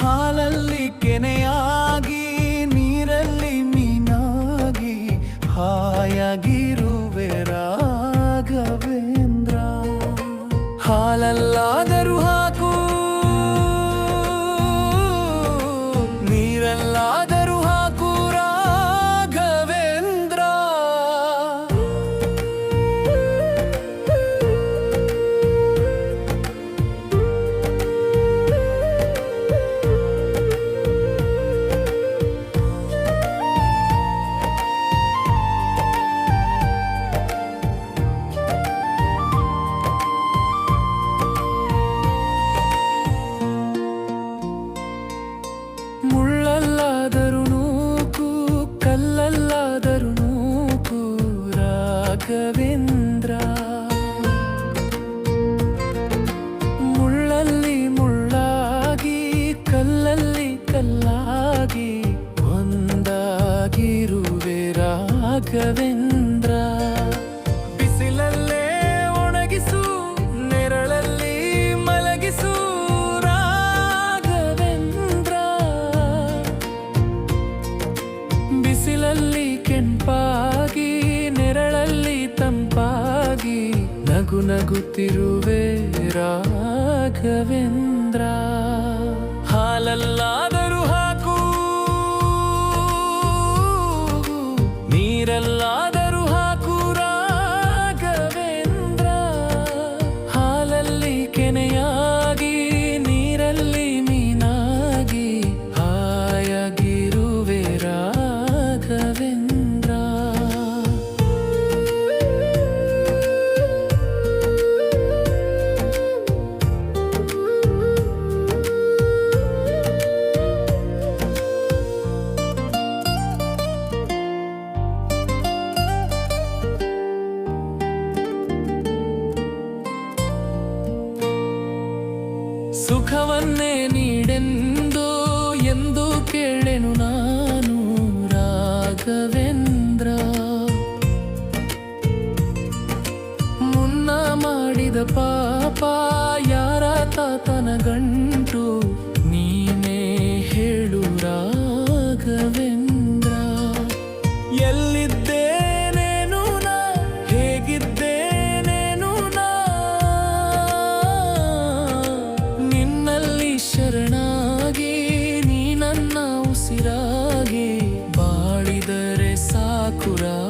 ಹಾಲಲ್ಲಿ ಕೆನೆಯಾಗಿ ನೀರಲ್ಲಿ ಮೀನಾಗಿ ಹಾಯಾಗಿರುವೆ ರಾಘವೇಂದ್ರ. ಹಾಲಲ್ಲಾದರೂ ರಾಘವೇಂದ್ರ ಮುಳ್ಳಲ್ಲಿ ಮುಳ್ಳಾಗಿ ಕಲ್ಲಲ್ಲಿ ಕಲ್ಲಾಗಿ ಒಂದಾಗಿರುವೆ ರಾಘವೇಂದ್ರ. ನಗುತ್ತಿರುವೆ ರಾಘವೇಂದ್ರ. ಹಾಲಲ್ಲಾದರೂ ಸುಖವನ್ನೇ ನೀಡೆಂದೋ ಎಂದು ಕೇಳೆನು ನಾನು ರಾಘವೇಂದ್ರ. ಮುನ್ನ ಮಾಡಿದ ಪಾಪ ಯಾರ ತಾತನ ಗಂಟು pura.